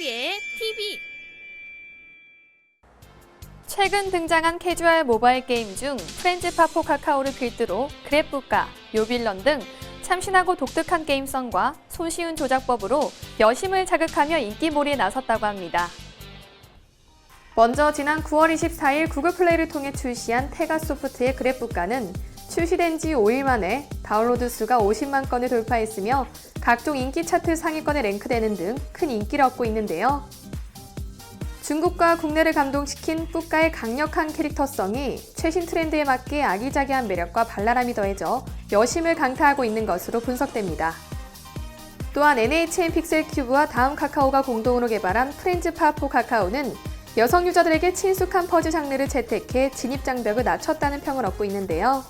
헝그리의 TV 최근 등장한 캐주얼 모바일 게임 중 프렌즈 파포 카카오를 필두로 그래프카, 요빌런 등 참신하고 독특한 게임성과 손쉬운 조작법으로 여심을 자극하며 인기몰이에 나섰다고 합니다. 먼저 지난 9월 24일 구글 플레이를 통해 출시한 테가 소프트의 그래프카는 출시된 지 5일 만에 다운로드 수가 50만 건을 돌파했으며 각종 인기 차트 상위권에 랭크되는 등 큰 인기를 얻고 있는데요. 중국과 국내를 감동시킨 뿌까의 강력한 캐릭터성이 최신 트렌드에 맞게 아기자기한 매력과 발랄함이 더해져 여심을 강타하고 있는 것으로 분석됩니다. 또한 NHN 픽셀 큐브와 다음 카카오가 공동으로 개발한 프렌즈 파포 카카오는 여성 유저들에게 친숙한 퍼즐 장르를 채택해 진입 장벽을 낮췄다는 평을 얻고 있는데요.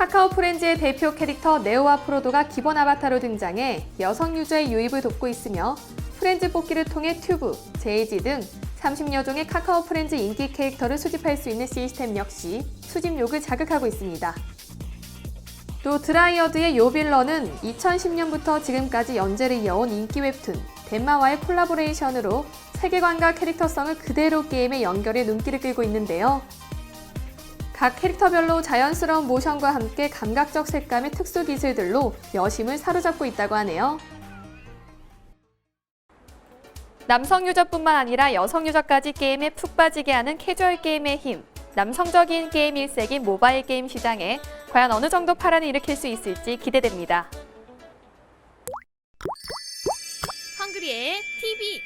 카카오 프렌즈의 대표 캐릭터 네오와 프로도가 기본 아바타로 등장해 여성 유저의 유입을 돕고 있으며 프렌즈 뽑기를 통해 튜브, 제이지 등 30여 종의 카카오 프렌즈 인기 캐릭터를 수집할 수 있는 시스템 역시 수집욕을 자극하고 있습니다. 또 드라이어드의 요빌러는 2010년부터 지금까지 연재를 이어온 인기 웹툰 덴마와의 콜라보레이션으로 세계관과 캐릭터성을 그대로 게임에 연결해 눈길을 끌고 있는데요. 각 캐릭터별로 자연스러운 모션과 함께 감각적 색감의 특수 기술들로 여심을 사로잡고 있다고 하네요. 남성 유저뿐만 아니라 여성 유저까지 게임에 푹 빠지게 하는 캐주얼 게임의 힘. 남성적인 게임 일색인 모바일 게임 시장에 과연 어느 정도 파란을 일으킬 수 있을지 기대됩니다. 헝그리의 TV